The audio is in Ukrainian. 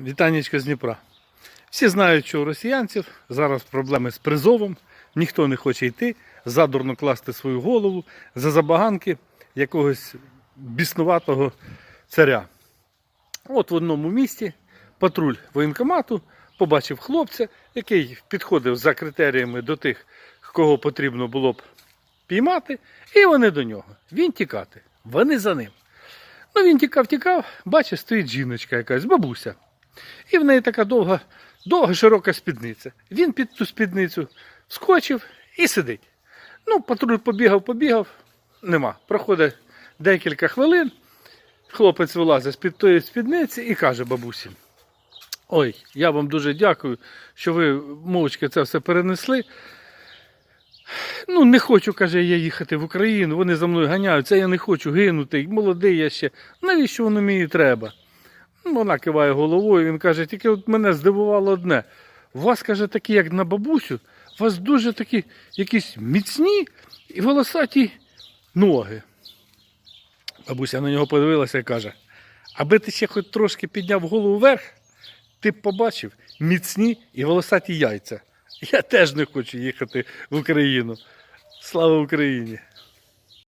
Вітанечко з Дніпра. Всі знають, що у росіянців зараз проблеми з призовом, ніхто не хоче йти, задурно класти свою голову за забаганки якогось біснуватого царя. От в одному місті патруль воєнкомату побачив хлопця, який підходив за критеріями до тих, кого потрібно було б піймати, і вони до нього. Він тікати. Вони за ним. Ну він тікав, тікав, бачить, стоїть жіночка якась, бабуся. І в неї така довга, довга широка спідниця. Він під ту спідницю скочив і сидить. Ну, патруль побігав, побігав, нема. Проходить декілька хвилин, хлопець вилазить з-під тої спідниці і каже бабусі: Ой, я вам дуже дякую, що ви мовчки це все перенесли. Ну, не хочу, каже, я їхати в Україну, вони за мною ганяються, я не хочу гинути, молодий я ще. Навіщо воно мені треба? Вона киває головою, він каже, тільки от мене здивувало одне. У вас, каже, такі, як на бабусю, у вас дуже такі якісь міцні і волосаті ноги. Бабуся на нього подивилася і каже: аби ти ще хоч трошки підняв голову вверх, ти б побачив міцні і волосаті яйця. Я теж не хочу їхати в Україну. Слава Україні!